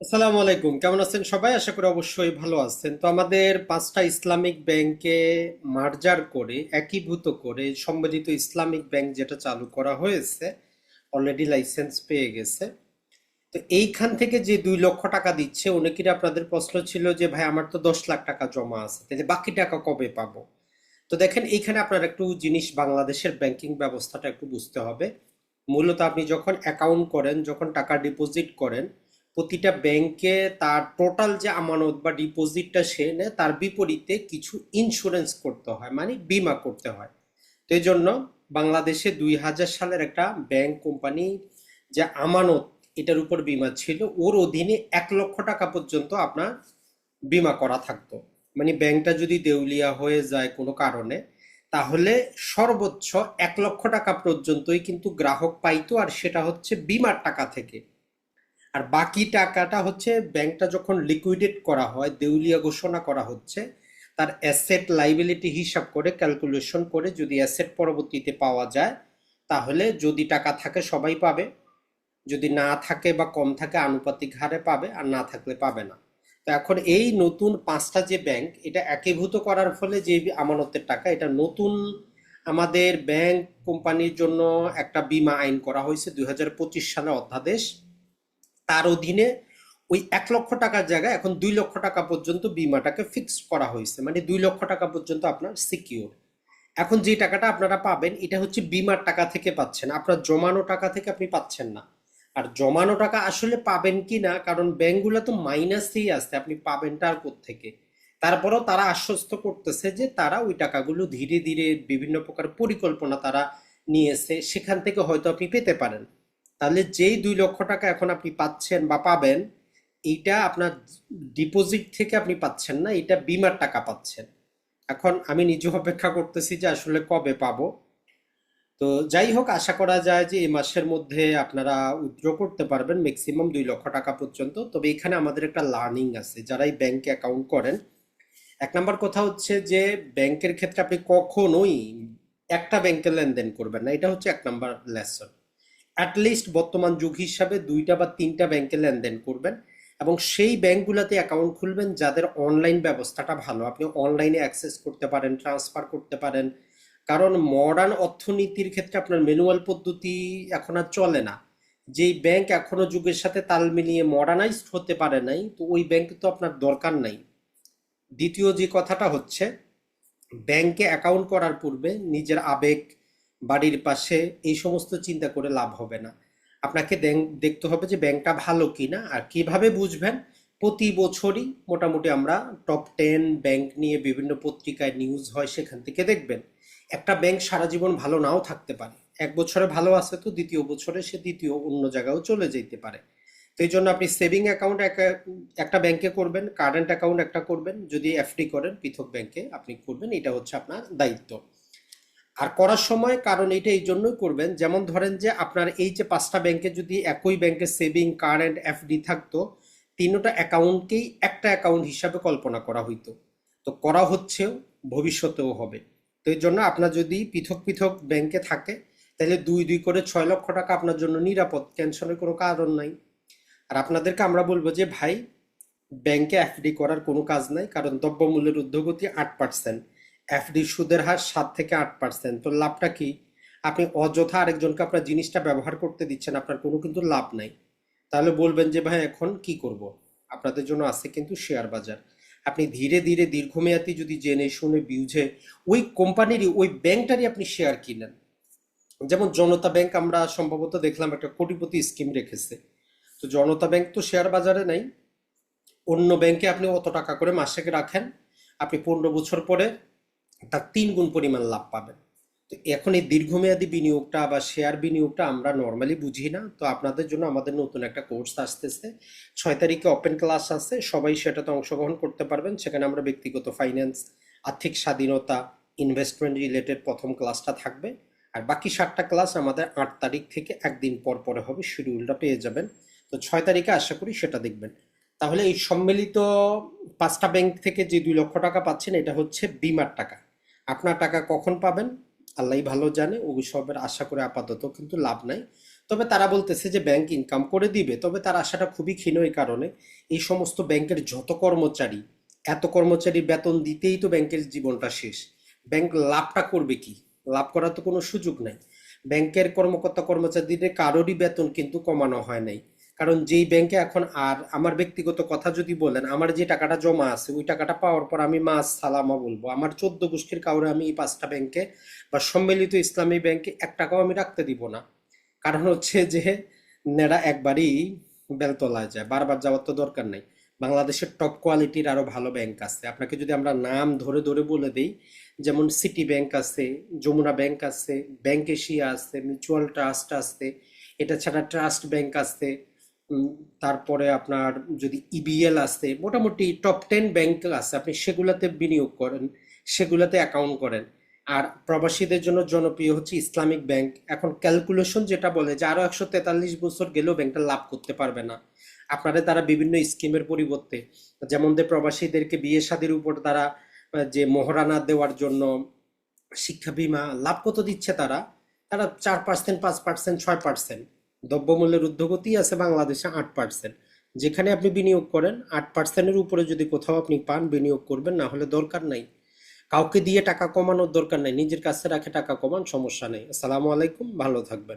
আসসালামু আলাইকুম। কেমন আছেন সবাই? আশা করি অবশ্যই ভালো আছেন। তো আমাদের পাঁচটা ইসলামিক ব্যাংকে মার্জার করে, একীভূত করে সম্মিলিত ইসলামিক ব্যাংক যেটা চালু করা হয়েছে অলরেডি লাইসেন্স পেয়ে গেছে। তো এইখান থেকে যে দুই লক্ষ টাকা দিচ্ছে, অনেকেরই আপনাদের প্রশ্ন ছিল যে, ভাই, আমার তো দশ লাখ টাকা জমা আছে, তাহলে বাকি টাকা কবে পাবো? তো দেখেন, এইখানে আপনার একটু জিনিস বাংলাদেশের ব্যাংকিং ব্যবস্থাটা একটু বুঝতে হবে। মূলত আপনি যখন অ্যাকাউন্ট করেন, যখন টাকা ডিপোজিট করেন প্রতিটা ব্যাংকে তার টোটাল যে আমানত বা ডিপোজিটটা সে নেয়, তার বিপরীতে কিছু ইন্স্যুরেন্স করতে হয় মানে বীমা করতে হয়। তো এই জন্য বাংলাদেশে দুই হাজার সালের একটা ব্যাংক কোম্পানি যে আমানত, এটার উপর বীমা ছিল, ওর অধীনে এক লক্ষ টাকা পর্যন্ত আপনার বীমা করা থাকতো। মানে ব্যাংকটা যদি দেউলিয়া হয়ে যায় কোনো কারণে, তাহলে সর্বোচ্চ এক লক্ষ টাকা পর্যন্তই কিন্তু গ্রাহক পাইতো, আর সেটা হচ্ছে বিমার টাকা থেকে। আর বাকি টাকাটা হচ্ছে ব্যাংকটা যখন লিকুইডেট করা হয়, দেউলিয়া ঘোষণা করা হচ্ছে, তার অ্যাসেট লাইবিলিটি হিসাব করে ক্যালকুলেশন করে যদি অ্যাসেট পরবর্তীতে পাওয়া যায়, তাহলে যদি টাকা থাকে সবাই পাবে। যদি না থাকে বা কম থাকে, আনুপাতিক হারে পাবে, আর না থাকলে পাবে না। তো এখন এই নতুন পাঁচটা যে ব্যাংক এটা একীভূত করার ফলে যে আমানতের টাকা, এটা নতুন আমাদের ব্যাংক কোম্পানির জন্য একটা বীমা আইন করা হয়েছে দুই হাজার পঁচিশ সালে অধ্যাদেশ। তার অধীনে ওই এক লক্ষ টাকার জায়গায় এখন দুই লক্ষ টাকা পর্যন্ত বিমাটাকে ফিক্সড করা হয়েছে। মানে দুই লক্ষ টাকা পর্যন্ত আপনার সিকিউর এখন যে টাকাটা আপনারা পাবেন, এটা হচ্ছে বিমার টাকা থেকে পাচ্ছেন। আপনার জমানো টাকা থেকে আপনি পাচ্ছেন না। আর জমানো টাকা আসলে পাবেন কি না, কারণ ব্যাংকগুলো তো মাইনাসেই আছে, আপনি পাবেনটা আর থেকে তারপরেও তারা আশ্বস্ত করতেছে যে তারা ওই টাকাগুলো ধীরে ধীরে বিভিন্ন প্রকার পরিকল্পনা তারা নিয়েছে। সেখান থেকে হয়তো আপনি পেতে পারেন। তাহলে যেই দুই লক্ষ টাকা এখন আপনি পাচ্ছেন বা পাবেন, এইটা আপনার ডিপোজিট থেকে আপনি পাচ্ছেন না এটা বিমার টাকা পাচ্ছেন। এখন আমি নিজে অপেক্ষা করতেছি যে আসলে কবে পাবো। তো যাই হোক, আশা করা যায় যে এই মাসের মধ্যে আপনারা উইথড্র করতে পারবেন ম্যাক্সিমাম দুই লক্ষ টাকা পর্যন্ত। তবে এখানে আমাদের একটা লার্নিং আছে, যারা এই ব্যাংকে অ্যাকাউন্ট করেন। এক নম্বর কথা হচ্ছে যে ব্যাংকের ক্ষেত্রে আপনি কখনোই একটা ব্যাংকে লেনদেন করবেন না, এটা হচ্ছে এক নম্বর লেসন অ্যাটলিস্ট বর্তমান যুগ হিসাবে দুইটা বা তিনটা ব্যাংকে লেনদেন করবেন এবং সেই ব্যাংকগুলোতে অ্যাকাউন্ট খুলবেন যাদের অনলাইন ব্যবস্থাটা ভালো। আপনি অনলাইনে অ্যাক্সেস করতে পারেন ট্রান্সফার করতে পারেন। কারণ মডার্ন অর্থনীতির ক্ষেত্রে আপনার ম্যানুয়াল পদ্ধতি এখন আর চলে না। যেই ব্যাংক এখনও যুগের সাথে তাল মিলিয়ে মডার্নাইজড হতে পারে নাই, তো ওই ব্যাংক তো আপনার দরকার নাই। দ্বিতীয় যে কথাটা হচ্ছে ব্যাংকে অ্যাকাউন্ট করার পূর্বে নিজের আবেগ বাড়ির পাশে এই সমস্ত চিন্তা করে লাভ হবে না। আপনাকে দেখতে হবে যে ব্যাংকটা ভালো কিনা আর কীভাবে বুঝবেন? প্রতি বছরই মোটামুটি আমরা টপ টেন ব্যাংক নিয়ে বিভিন্ন পত্রিকায় নিউজ হয় সেখান থেকে দেখবেন। একটা ব্যাংক সারা জীবন ভালো নাও থাকতে পারে। এক বছরে ভালো আছে তো দ্বিতীয় বছরে সে দ্বিতীয় অন্য জায়গাও চলে যেতে পারে। তো এই জন্য আপনি সেভিং অ্যাকাউন্ট একটা ব্যাংকে করবেন কারেন্ট অ্যাকাউন্ট একটা করবেন, যদি এফডি করেন, পৃথক ব্যাংকে আপনি করবেন, এটা হচ্ছে আপনার দায়িত্ব। আর করার সময় কারণ এটা এই জন্যই করবেন, যেমন ধরেন যে আপনার এই যে পাঁচটা ব্যাংকে যদি একই ব্যাংকে সেভিং কারেন্ট এফডি থাকতো, তিনটা অ্যাকাউন্টকেই একটা অ্যাকাউন্ট হিসাবে কল্পনা করা হইতো। তো করা হচ্ছেও, ভবিষ্যতেও হবে। তো এই জন্য আপনার যদি পৃথক পৃথক ব্যাংকে থাকে, তাহলে দুই দুই করে ছয় লক্ষ টাকা আপনার জন্য নিরাপদ টেনশনের কোনো কারণ নাই। আর আপনাদেরকে আমরা বলব যে ভাই ব্যাংকে এফডি করার কোনো কাজ নাই, কারণ দ্রব্যমূল্যের ঊর্ধ্বগতি আট পার্সেন্ট এফডি সুদের হার সাত থেকে আট পার্সেন্ট তো লাভটা কি? আপনি অযথা আরেকজনকে আপনার জিনিসটা ব্যবহার করতে দিচ্ছেন, আপনার কোনো কিন্তু লাভ নাই। তাহলে বলবেন যে, ভাই, এখন কি করব? আপনাদের জন্য আছে কিন্তু শেয়ার বাজার। আপনি ধীরে ধীরে, দীর্ঘমেয়াদী যদি জেনে, শুনে বিউঝে ওই কোম্পানিরই, ওই ব্যাংকটারই আপনি শেয়ার কিনেন। যেমন জনতা ব্যাংক আমরা সম্ভবত দেখলাম একটা কোটিপতি স্কিম রেখেছে। তো জনতা ব্যাংক তো শেয়ার বাজারে নাই। অন্য ব্যাংকে আপনি অত টাকা করে মাসে রাখেন। আপনি পনেরো বছর পরে তার তিন গুণ পরিমাণ লাভ পাবেন। তো এখন এই দীর্ঘমেয়াদী বিনিয়োগটা বা শেয়ার বিনিয়োগটা আমরা নর্মালি বুঝি না। তো আপনাদের জন্য আমাদের নতুন একটা কোর্স আসতেছে। ছয় তারিখে ওপেন ক্লাস আছে। সবাই সেটাতে অংশগ্রহণ করতে পারবেন। সেখানে আমরা ব্যক্তিগত ফাইন্যান্স আর্থিক স্বাধীনতা ইনভেস্টমেন্ট রিলেটেড প্রথম ক্লাসটা থাকবে। আর বাকি সাতটা ক্লাস আমাদের আট তারিখ থেকে একদিন পর পরে হবে। শিডিউলটা পেয়ে যাবেন। তো ছয় তারিখে আশা করি সেটা দেখবেন। তাহলে এই সম্মিলিত পাঁচটা ব্যাংক থেকে যে দুই লক্ষ টাকা পাচ্ছেন, এটা হচ্ছে বিমার টাকা। আপনার টাকা কখন পাবেন? আল্লাহ ভালো জানে ওই সবের আশা করে আপাতত কিন্তু লাভ নাই। তবে তারা বলতেছে যে ব্যাংক ইনকাম করে দিবে, তবে তার আশাটা খুবই ক্ষীণ এই কারণে। এই সমস্ত ব্যাংকের যত কর্মচারী, এত কর্মচারী বেতন দিতেই তো ব্যাংকের জীবনটা শেষ। ব্যাংক লাভটা করবে কি? লাভ করার তো কোনো সুযোগ নাই। ব্যাংকের কর্মকর্তা কর্মচারীদের কারোরই বেতন কিন্তু কমানো হয় নাই। কারণ যেই ব্যাংকে এখন আর আমার ব্যক্তিগত কথা যদি বলেন, আমার যে টাকাটা জমা আছে, ওই টাকাটা পাওয়ার পর আমি মাস সালামা বলব। আমার চোদ্দ গোষ্ঠীর কাউরে আমি এই পাঁচটা ব্যাংকে বা সম্মিলিত ইসলামী ব্যাংকে এক টাকাও আমি রাখতে দিব না। কারণ হচ্ছে যে নেড়া একবারই বেলতলায় যায়, বারবার যাওয়ার তো দরকার নাই। বাংলাদেশের টপ কোয়ালিটির আরও ভালো ব্যাংক আছে। আপনাকে যদি আমরা নাম ধরে ধরে বলে দিই, যেমন সিটি ব্যাংক আছে যমুনা ব্যাংক আছে ব্যাংক এশিয়া আছে মিউচুয়াল ট্রাস্ট আছে, এটা ছাড়া ট্রাস্ট ব্যাংক আছে তারপরে আপনার যদি ইবিএল আছে মোটামুটি টপ টেন ব্যাংক আছে, আপনি সেগুলাতে বিনিয়োগ করেন, সেগুলাতে অ্যাকাউন্ট করেন। আর প্রবাসীদের জন্য জনপ্রিয় হচ্ছে ইসলামিক ব্যাংক। এখন ক্যালকুলেশন যেটা বলে যে আরও একশো তেতাল্লিশ বছর গেলেও ব্যাংকটা লাভ করতে পারবে না। আপনাদের তারা বিভিন্ন স্কিমের পরিবর্তে, যেমন যে প্রবাসীদেরকে বিয়ে শাদীর উপর তারা যে মহারানা দেওয়ার জন্য শিক্ষা বীমা লাভ কত দিচ্ছে তারা? তারা চার পার্সেন্ট পাঁচ পার্সেন্ট ছয় পার্সেন্ট দ্রব্যমূল্যের ঊর্ধ্বগতি আছে বাংলাদেশে আট পার্সেন্ট যেখানে আপনি বিনিয়োগ করেন, আট পার্সেন্টের উপরে যদি কোথাও আপনি পান, বিনিয়োগ করবেন, না হলে দরকার নাই। কাউকে দিয়ে টাকা কমানোর দরকার নাই, নিজের কাছে রাখে টাকা কমান, সমস্যা নেই। আসসালামু আলাইকুম, ভালো থাকবেন।